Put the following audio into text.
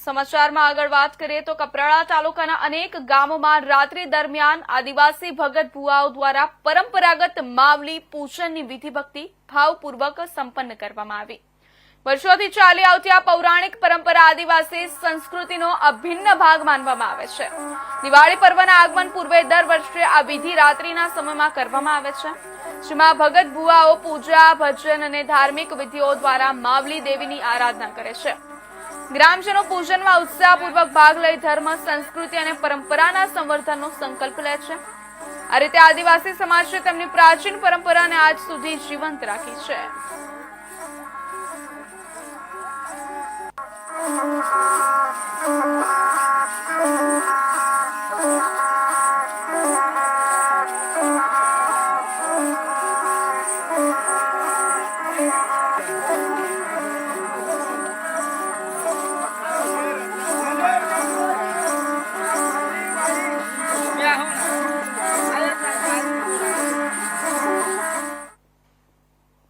સમાચારમાં આગળ વાત કરીએ તો કપરાડા તાલુકાના અનેક ગામોમાં રાત્રિ દરમિયાન આદિવાસી ભગત ભુવાઓ દ્વારા પરંપરાગત માવલી પૂજનની વિધિ ભક્તિ ભાવપૂર્વક સંપન્ન કરવામાં આવી. વર્ષોથી ચાલી આવતી આ પૌરાણિક પરંપરા આદિવાસી સંસ્કૃતિનો અભિન્ન ભાગ માનવામાં આવે છે. દિવાળી પર્વના આગમન પૂર્વે દર વર્ષે આ વિધિ રાત્રિના સમયમાં કરવામાં આવે છે. જેમાં ભગત ભુવાઓ પૂજા, ભજન અને ધાર્મિક વિધિઓ દ્વારા માવલી દેવીની આરાધના કરે છે. ગ્રામજનો પૂજનમાં ઉત્સાહપૂર્વક ભાગ લઈ ધર્મ, સંસ્કૃતિ અને પરંપરાના સંવર્ધનનો સંકલ્પ લે છે. આ રીતે આદિવાસી સમાજે તેમની પ્રાચીન પરંપરાને આજ સુધી જીવંત રાખી છે.